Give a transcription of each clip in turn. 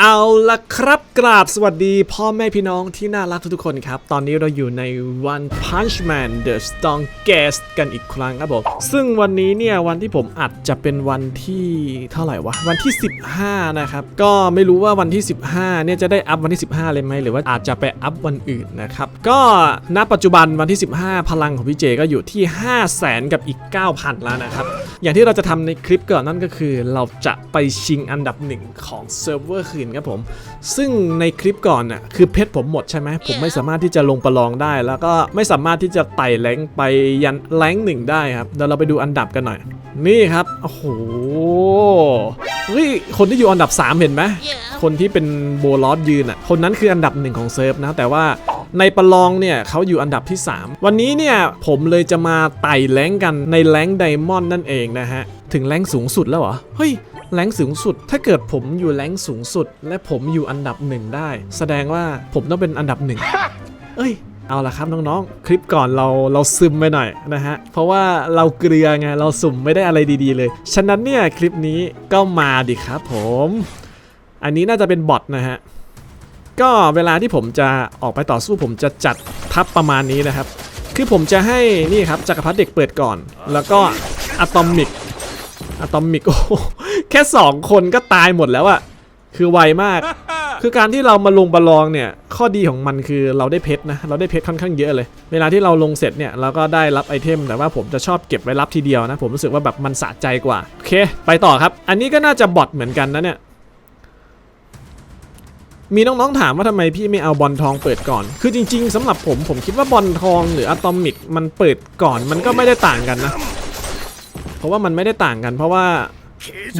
เอาละครับกราบสวัสดีพ่อแม่พี่น้องที่น่ารักทุกๆคนครับ ตอนนี้เราอยู่ใน One Punch Man The Strongest กันอีกครั้งครับผม ซึ่งวันนี้เนี่ยวันที่ผมอัดจะเป็นวันที่เท่าไหร่วะ วันที่ 15 นะครับ ก็ไม่รู้ว่าวันที่ 15 เนี่ยจะได้อัพวันที่ 15 เลยไหมหรือว่าอาจจะไปอัพวันอื่นนะครับ ก็ณปัจจุบันวันที่ 15 พลังของพี่เจก็อยู่ที่ 5 0 0แสนกับอีก 9,000 แล้วนะครับ อย่างที่เราจะทำในคลิปก่อนนั่นก็คือ เราจะไปชิงอันดับหนึ่งของเซิร์ฟเวอร์คืนครับผม ซึ่งในคลิปก่อนน่ะคือเพชรผมหมดใช่ไหมผมไม่สามารถที่จะลงประลองได้ แล้วก็ไม่สามารถที่จะไต่แรงค์ไปยันแรงค์หนึ่งได้ครับเดี๋ยวเราไปดูอันดับกันหน่อย นี่ครับโอ้โหเฮ้ยคนที่อยู่อันดับ 3 เห็นไหมคนที่เป็นโบลอสยืนอะคนนั้นคืออันดับหนึ่งของเซิร์ฟนะแต่ว่า ในประลองเนี่ยเขาอยู่อันดับที่ 3 วันนี้เนี่ยผมเลยจะมาไต่แรงกันในแรงไดมอนด์นั่นเองนะฮะ ถึงแรงสูงสุดแล้วเหรอ เฮ้ยแรงสูงสุด ถ้าเกิดผมอยู่แรงสูงสุด และผมอยู่อันดับหนึ่งได้ แสดงว่าผมต้องเป็นอันดับหนึ่งเอ้ยเอาละครับน้องๆ คลิปก่อนเราเราซึมไปหน่อยนะฮะ เพราะว่าเราเกลือไงเราสุ่มไม่ได้อะไรดีๆเลย ฉะนั้นเนี่ยคลิปนี้ก็มาดิครับผม อันนี้น่าจะเป็นบอทนะฮะ ก็เวลาที่ผมจะออกไปต่อสู้ผมจะจัดทัพประมาณนี้นะครับ คือผมจะให้นี่ครับจักรพรรดิเด็กเปิดก่อน แล้วก็อะตอมิกอะตอมิกโอ้แค่ 2 คนก็ตายหมดแล้วอะคือไวมาก คือการที่เรามาลงประลองเนี่ย ข้อดีของมันคือเราได้เพชรนะ เราได้เพชรค่อนข้างเยอะเลย เวลาที่เราลงเสร็จเนี่ยเราก็ได้รับไอเทม แต่ว่าผมจะชอบเก็บไว้รับทีเดียวนะ ผมรู้สึกว่าแบบมันสะใจกว่า โอเค ไปต่อครับ อันนี้ก็น่าจะบอทเหมือนกันนะเนี่ย มีน้องๆถามว่าทำไมพี่ไม่เอาบอลทองเปิดก่อน คือจริง ๆสำหรับผมผมคิดว่าบอลทองหรืออะตอมิกมันเปิดก่อนมันก็ไม่ได้ต่างกันนะ เพราะว่ามันไม่ได้ต่างกัน เพราะว่า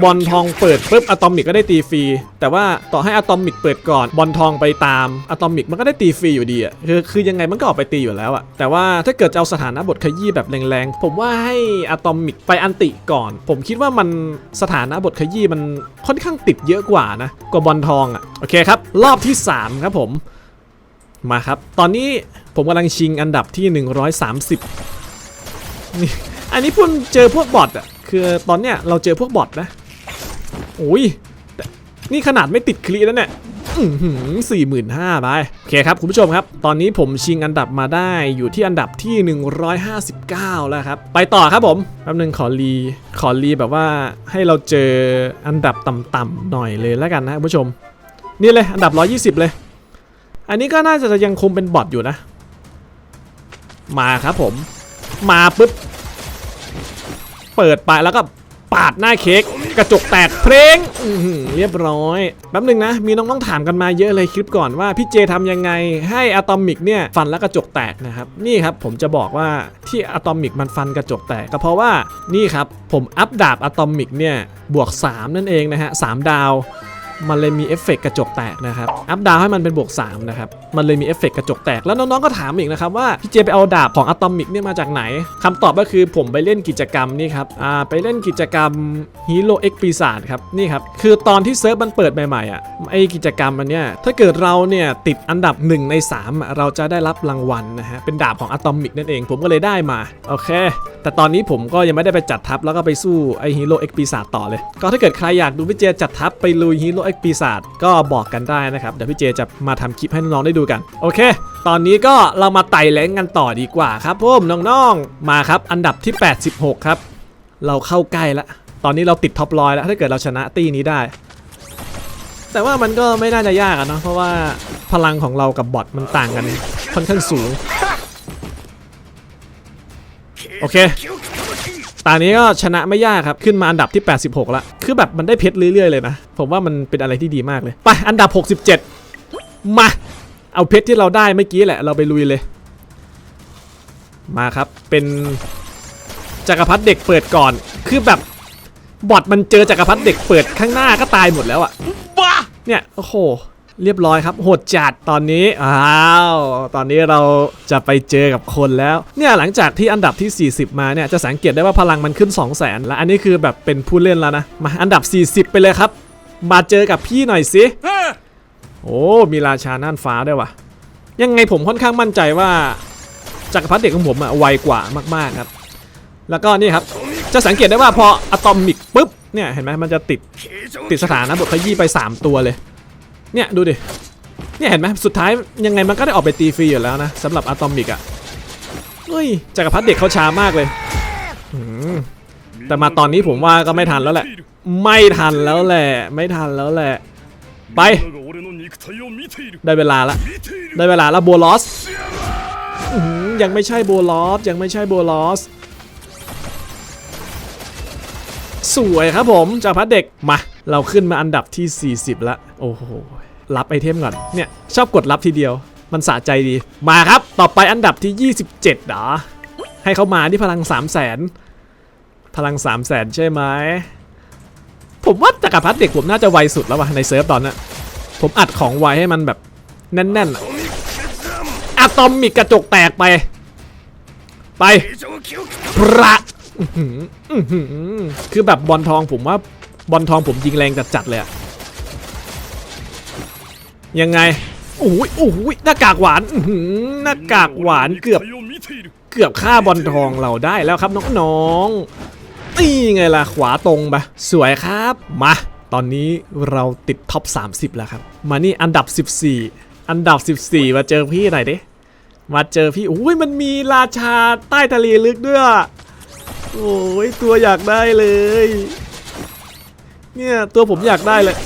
บอลทองเปิดปุ๊บอะตอมิกก็ได้ตีฟรี แต่ว่าต่อให้อะตอมิกเปิดก่อนบอลทองไปตามอะตอมิกมันก็ได้ตีฟรีอยู่ดีอะคือคือยังไงมันก็ออกไปตีอยู่แล้วอะแต่ว่าถ้าเกิดจะเอาสถานะบทขยี้แบบแรงๆ ผมว่าให้อะตอมิกไปอันติก่อน ผมคิดว่ามันสถานะบทขยี้มันค่อนข้างติดเยอะกว่านะกว่าบอลทองอะโอเคครับ รอบที่ 3 ครับผมมาครับ ตอนนี้ผมกำลังชิงอันดับที่ 130นี่อันนี้พุ่นเจอพวกบอทอะ คือตอนเนี้ยเราเจอพวกบอทนะโอ้ยนี่ขนาดไม่ติดคลีแล้วเนี่ยสี่หมื่นห้าไป โอเคครับ คุณผู้ชมครับ ตอนนี้ผมชิงอันดับมาได้อยู่ที่อันดับที่ 159 แล้วครับ ไปต่อครับผมแป๊บนึงขอรี ขอรีแบบว่าให้เราเจออันดับต่ำๆหน่อยเลยแล้วกันนะคุณผู้ชม นี่เลยอันดับ 120 เลย อันนี้ก็น่าจะยังคงเป็นบอทอยู่นะ มาครับผม มาปุ๊บ เปิดไปแล้วก็ปาดหน้าเค้กกระจกแตกเพลงเรียบร้อยแป๊บหนึงนะ มีน้องๆถามกันมาเยอะเลยคลิปก่อนว่าพี่เจทำยังไงให้อะตอมิกเนี่ยฟันแล้วกระจกแตกนะครับนี่ครับผมจะบอกว่าที่อะตอมิกมันฟันกระจกแตกก็เพราะว่านี่ครับผมอัพดาบอะตอมิกเนี่ยบวก 3 นั่นเองนะฮะสามดาว มันเลยมีเอฟเฟกต์กระจกแตกนะครับ อัพดาวให้มันเป็นบวก3นะครับ มันเลยมีเอฟเฟกต์กระจกแตก แล้วน้องๆก็ถามอีกนะครับว่าพี่เจไปเอาดาบของอะตอมิกเนี่ยมาจากไหนคำตอบก็คือผมไปเล่นกิจกรรมนี่ครับ อ่า ไปเล่นกิจกรรมฮีโร่เอ็กปีศาจครับ นี่ครับ คือตอนที่เซิร์ฟมันเปิดใหม่ๆอะ ไอกิจกรรมอันเนี้ยถ้าเกิดเราเนี่ยติดอันดับ1ใน3อะเราจะได้รับรางวัลนะฮะ เป็นดาบของอะตอมิกนั่นเอง ผมก็เลยได้มา โอเค แต่ตอนนี้ผมก็ยังไม่ได้ไปจัดทัพแล้วก็ไปสู้ไอฮีโร่เอ็กปีศาจต่อเลย ก็ถ้าเกิดใครอยากดูพี่เจจัดทัพไปลุยฮีโร่เอ็กปีศาจก็บอกกันได้นะครับ เดี๋ยวพี่เจจะมาทำคลิปให้น้องๆได้ดูกัน โอเค ตอนนี้ก็เรามาไต่แรงกันต่อดีกว่าครับผมน้องๆ มาครับ อันดับที่ 86 ครับ เราเข้าใกล้แล้วตอนนี้เราติดท็อปร้อยแล้ว ถ้าเกิดเราชนะตีนี้ได้ แต่ว่ามันก็ไม่น่าจะยากอะเนาะเพราะว่าพลังของเรากับบอทมันต่างกันค่อนข้างสูง โอเค ตอนนี้ก็ชนะไม่ยากครับ ขึ้นมาอันดับที่ 86แล้วคือแบบมันได้เพชรเรื่อยๆเลยนะ ผมว่ามันเป็นอะไรที่ดีมากเลย ไป อันดับ 67 มา เอาเพชรที่เราได้เมื่อกี้แหละ เราไปลุยเลย มาครับ เป็นจักรพรรดิเด็กเปิดก่อน คือแบบบอทมันเจอจักรพรรดิเด็กเปิดข้างหน้าก็ตายหมดแล้วอะเนี่ย โอ้โห เรียบร้อยครับโหดจัดตอนนี้อ้าวตอนนี้เราจะไปเจอกับคนแล้วเนี่ยหลังจากที่อันดับที่ 40 มาเนี่ยจะสังเกตได้ว่าพลังมันขึ้น 2 0 0 0 0 0 แล้วอันนี้คือแบบเป็นผู้เล่นแล้วนะมาอันดับ 40 ไปเลยครับ มาเจอกับพี่หน่อยสิโอ้มีราชาน่านฟ้าด้วยวะยังไงผมค่อนข้างมั่นใจว่าจักรพรรดิเด็กของผมอะไวกว่ามากๆครับ แล้วก็นี่ครับจะสังเกตได้ว่าพออะตอมิกปุ๊บเนี่ยเห็นไหมมันจะติดติดสถานะบทขยี้ไป 3 ตัวเลย เนี่ยดูดิเนี่ยเห็นไหมสุดท้ายยังไงมันก็ได้ออกไปตีฟรีอยู่แล้วนะสำหรับอะตอมิกอะเฮ้ยจักรพรรดิเด็กเขาช้ามากเลยแต่มาตอนนี้ผมว่าก็ไม่ทันแล้วแหละ ไม่ทันแล้วแหละ ไม่ทันแล้วแหละ ไป ได้เวลาละได้เวลาละโบลอสยังไม่ใช่โบลอสยังไม่ใช่โบลอส สวยครับผมจากพัดเด็กมา เราขึ้นมาอันดับที่ 40 ละ โอ้โห รับไอเทมก่อน เนี่ย ชอบกดรับทีเดียว มันสะใจดี มาครับ ต่อไปอันดับที่ 27เหรอ ให้เขามาที่พลัง 3 0 0 0 0 0พลัง 3 0 0 0 0 0 ใช่ไหม ผมว่าจักรพรรดิเด็กผมน่าจะไวสุดแล้ววะในเซิร์ฟตอนนี้ผมอัดของไวให้มันแบบแน่นๆอะตอมมิกกระจกแตกไป ไป พระ คือแบบบอลทองผมว่าบอลทองผมยิงแรงจัดๆเลยยังไงโอ้ยโอ้ยหน้ากากหวานหน้ากากหวานเกือบ เกือบฆ่าบอลทองเราได้แล้วครับน้องๆนี่ไงล่ะขวาตรงปะสวยครับมา ตอนนี้เราติดท็อป 30 แล้วครับ มานี่อันดับ 14 อันดับ 14 มาเจอพี่หน่อยดิมาเจอพี่โอ้ยมันมีราชาใต้ทะเลลึกด้วย โอ้ยตัวอยากได้เลย เนี่ยตัวผมอยากได้เลย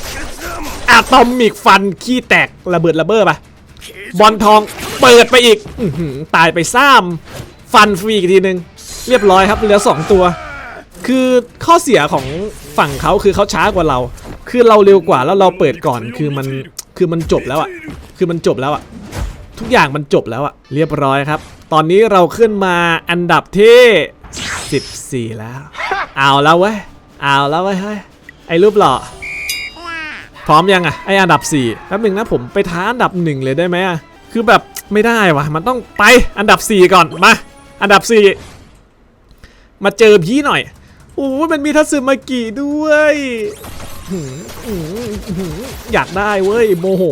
อะตอมิกฟันขี้แตกระเบิดระเบ้อปะบอลทองเปิดไปอีกอตายไปซ้ำฟันฟรีอีกทีนึง เรียบร้อยครับเหลือ 2 ตัว คือข้อเสียของฝั่งเขาคือเขาช้ากว่าเรา คือเราเร็วกว่าแล้วเราเปิดก่อนคือมันคือมันจบแล้วอะคือมันจบแล้วอะทุกอย่างมันจบแล้วอะเรียบร้อยครับ ตอนนี้เราขึ้นมาอันดับที่ 14 แล้ว เอาแล้วเว้ย เอาแล้วเว้ยเฮ้ย ไอ้รูปหล่อ พร้อมยังอะไออันดับ4แป๊บหนึ่งนะผมไปท้าอันดับหนึ่งเลยได้ไหมอะคือแบบไม่ได้วะมันต้องไปอันดับ 4 ก่อน มา อันดับ 4 มาเจอพี่หน่อยโอ้มันมีทัศมากิด้วย อยากได้เว้ยโมโห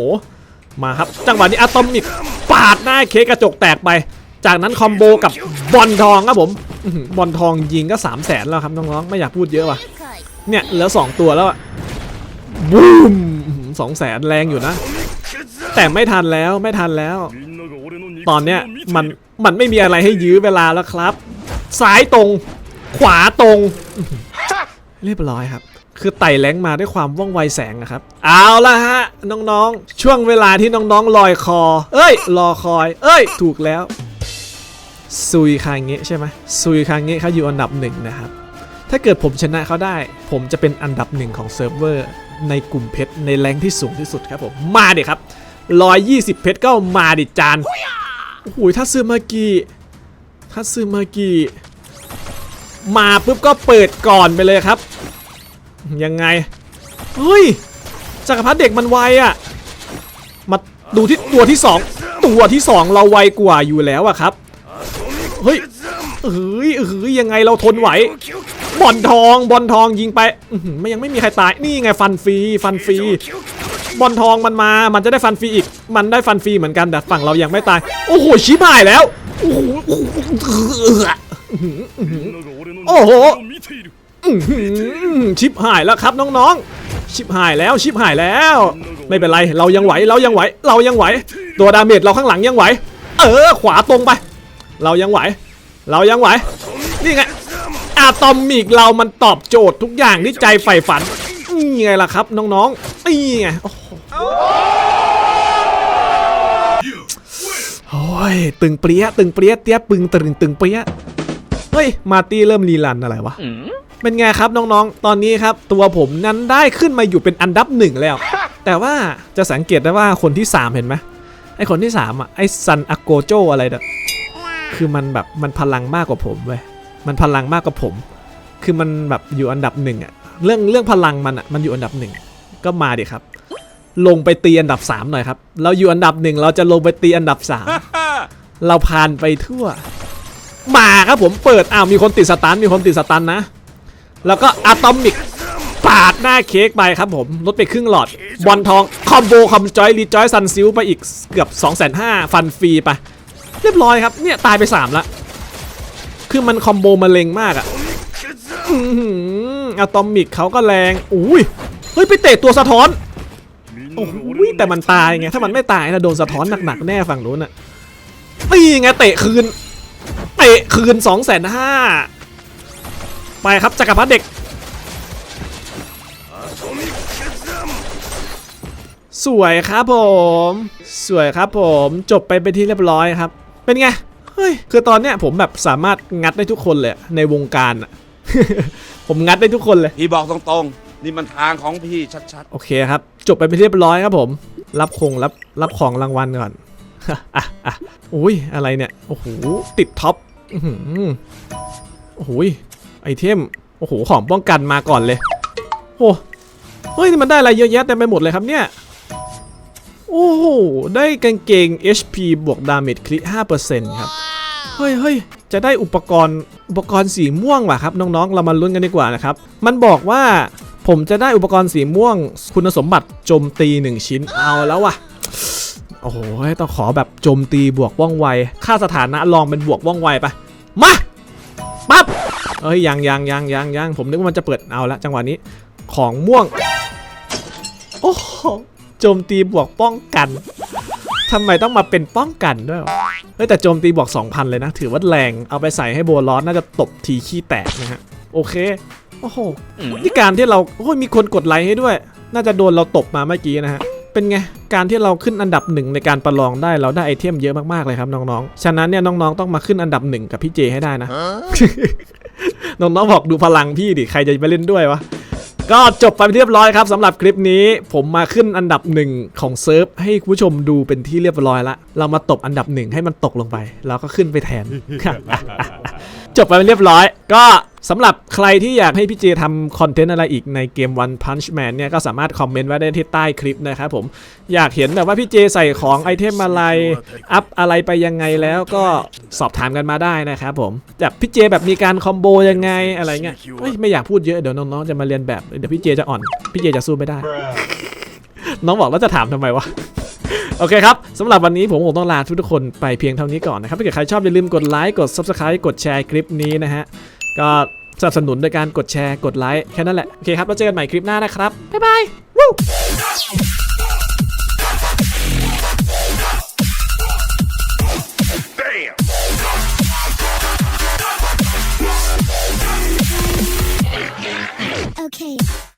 มาครับ จังหวะนี้อะตอมิกปาดหน้าเค้กกระจกแตกไป จากนั้นคอมโบกับบอลทองครับผม บอลทองยิงก็สามแสนแล้วครับน้องๆไม่อยากพูดเยอะว่ะเนี่ยเหลือสองตัวแล้วอะบูมสองแสนแรงอยู่นะ แต่ไม่ทันแล้วไม่ทันแล้ว ตอนเนี้ยมันมันไม่มีอะไรให้ยื้อเวลาแล้วครับ ซ้ายตรง ขวาตรง เรียบร้อยครับ คือไต่แรงมาด้วยความว่องไวแสงนะครับ เอาละฮะ น้องๆ ช่วงเวลาที่น้องๆลอยคอ เอ้ยรอคอย เอ้ย ถูกแล้ว ซุยคางเงะใช่ไหมซุยคางเงะเขาอยู่อันดับหนึ่งนะครับ ถ้าเกิดผมชนะเขาได้ ผมจะเป็นอันดับหนึ่งของเซิร์ฟเวอร์ในกลุ่มเพชรในแรงที่สูงที่สุดครับผม มาเด็ครับ 120 เพชรก็มาดิจานโอ้โหถ้าซื้อมากีถ้าซื้อมากีมาปุ๊บก็เปิดก่อนไปเลยครับ ยังไง เฮ้ยจักรพรรดิเด็กมันไวอะมาดูที่ตัวที่สองตัวที่สองเราไวกว่าอยู่แล้วอะครับ เฮ้ยเฮ้ยเฮ้ยยังไงเราทนไหว บอลทองบอลทองยิงไปไม่ยังไม่มีใครตายนี่ไงฟันฟรีฟันฟรีบอลทองมันมา มันจะได้ฟันฟรีอีก มันได้ฟันฟรีเหมือนกันแต่ฝั่งเรายังไม่ตาย โอ้โหชิบหายแล้ว โอ้โหโอ้โหชิบหายแล้วครับน้องๆ ชิบหายแล้วชิบหายแล้ว ไม่เป็นไรเรายังไหวเรายังไหว เรายังไหว ตัวดาเมจเราข้างหลังยังไหว เออ ขวาตรงไป เรายังไหว เรายังไหว นี่ไงอะตอมิกเรามันตอบโจทย์ทุกอย่างที่ใจใฝ่ฝันนี่ไงล่ะครับน้องๆนี่ไงโอ้โหโอ้ยตึงเปรี้ยตึงเปรี้ยเตี้ยปึงตึงตึงเปรี้ยเฮ้ยมาร์ตี้เริ่มรีรันอะไรวะเป็นไงครับน้องๆ ตอนนี้ครับ ตัวผมนั้นได้ขึ้นมาอยู่เป็นอันดับหนึ่งแล้ว แต่ว่าจะสังเกตได้ว่าคนที่ 3 เห็นไหมไอคนที่ 3 อะ ไอซันอาโกโจอะไรเนี่ย คือมันแบบมันพลังมากกว่าผมเว้ยมันพลังมากกว่าผม คือมันแบบอยู่อันดับหนึ่งอะเรื่องเรื่องพลังมันอะมันอยู่อันดับหนึ่งก็มาดิครับ ลงไปตีอันดับ 3 หน่อยครับ เราอยู่อันดับหนึ่งเราจะลงไปตีอันดับ 3 เราผ่านไปทั่ว มาครับผมเปิดอ้าวมีคนติดสตันมีคนติดสตันนะ แล้วก็อะตอมิกปาดหน้าเค้กไปครับผมลดไปครึ่งหลอด บอลทอง คอมโบคอมจอยรีจอยซันซิลไปอีกเกือบ 2 5 0 0 0ฟันฟรีไปเรียบร้อยครับเนี่ยตายไป3ละคือมันคอมโบมาเลงมากอะอะตอมิกเขาก็แรงอุ้ยเฮ้ยไปเตะตัวสะท้อนโอ้โหแต่มันตายไงถ้ามันไม่ตายนะโดนสะท้อนหนักๆแน่ฝั่งนู้นอะนี่ไงเตะคืนเตะคืน2องแสนห้าไปครับจักรพรรดิเด็ก สวยครับผม สวยครับผมจบไปเป็นที่เรียบร้อยครับ เป็นไง เฮ้ย คือตอนเนี้ยผมแบบสามารถงัดได้ทุกคนเลยอะในวงการอะผมงัดได้ทุกคนเลย พี่บอกตรงๆ นี่มันทางของพี่ชัดโอเคครับ จบไปเป็นที่เรียบร้อยครับผม รับคงรับรับของรางวัลก่อน อะอะอุ้ยอะไรเนี่ย โอ้โห ติดท็อปอื้อหือโอ้โหยไอเทม โอ้โห ของป้องกันมาก่อนเลย โอ้เฮ้ยนี่มันได้อะไรเยอะแยะเต็มไปหมดเลยครับเนี่ย โอ้โห ได้กางเกง HP บวกดาเมจคลิ5%ครับ เฮ้ยเฮ้ยจะได้อุปกรณ์อุปกรณ์สีม่วงว่ะครับ น้องๆ เรามาลุ้นกันดีกว่านะครับ มันบอกว่าผมจะได้อุปกรณ์สีม่วง คุณสมบัติโจมตี 1 ชิ้นเอาแล้วว่ะโอ้โหต้องขอแบบโจมตีบวกว่องไว ค่าสถานะลองเป็นบวกว่องไวไปมาปั๊บเอ้ยยังยังยังยังยังผมนึกว่ามันจะเปิดเอาละจังหวะนี้ของม่วง โอ้ โหโจมตีบวกป้องกันทำไมต้องมาเป็นป้องกันด้วยวะเฮ้ยแต่โจมตีบวก2,000 เลยนะ ถือว่าแรง เอาไปใส่ให้โบลอสน่าจะตบทีขี้แตกนะฮะ โอเค โอ้โห นี่การที่เราโอ้ยมีคนกดไลค์ให้ด้วย น่าจะโดนเราตบมาเมื่อกี้นะฮะ เป็นไง การที่เราขึ้นอันดับหนึ่งในการประลองได้เราได้ไอเทมเยอะมากๆเลยครับน้องๆ ฉะนั้นเนี่ยน้องๆต้องมาขึ้นอันดับหนึ่งกับพี่เจให้ได้นะ น้องๆบอกดูพลังพี่ดิ ใครจะไปเล่นด้วยวะ ก็จบไปเรียบร้อยครับสำหรับคลิปนี้ผมมาขึ้นอันดับหนึ่งของเซิร์ฟให้คุณผู้ชมดูเป็นที่เรียบร้อยละเรามาตบอันดับหนึ่งให้มันตกลงไป แล้วก็ขึ้นไปแทน จบไปเรียบร้อย ก็ สำหรับใครที่อยากให้พี่เจทำคอนเทนต์อะไรอีกในเกม One Punch Man เนี่ยก็สามารถคอมเมนต์ไว้ได้ที่ใต้คลิปนะครับผม อยากเห็นแบบว่าพี่เจใส่ของไอเทมอะไร อัพอะไรไปยังไงแล้วก็สอบถามกันมาได้นะครับผมแบบพี่เจแบบมีการคอมโบยังไงอะไรเงี้ยเฮ้ยไม่อยากพูดเยอะเดี๋ยวน้องๆจะมาเรียนแบบเดี๋ยวพี่เจจะอ่อนพี่เจจะสู้ไม่ได้ น้องบอกแล้วจะถามทำไมวะโอเคครับ สำหรับวันนี้ผมคงต้องลาทุกๆคนไปเพียงเท่านี้ก่อนนะครับ ถ้าเกิดใครชอบอย่าลืมกดไลค์ กด Subscribe กดแชร์คลิปนี้นะฮะ ก็สนับสนุนโดยการกดแชร์กดไลค์แค่นั้นแหละ โอเคครับแล้วเจอกันใหม่คลิปหน้านะครับ บ๊ายบายวู้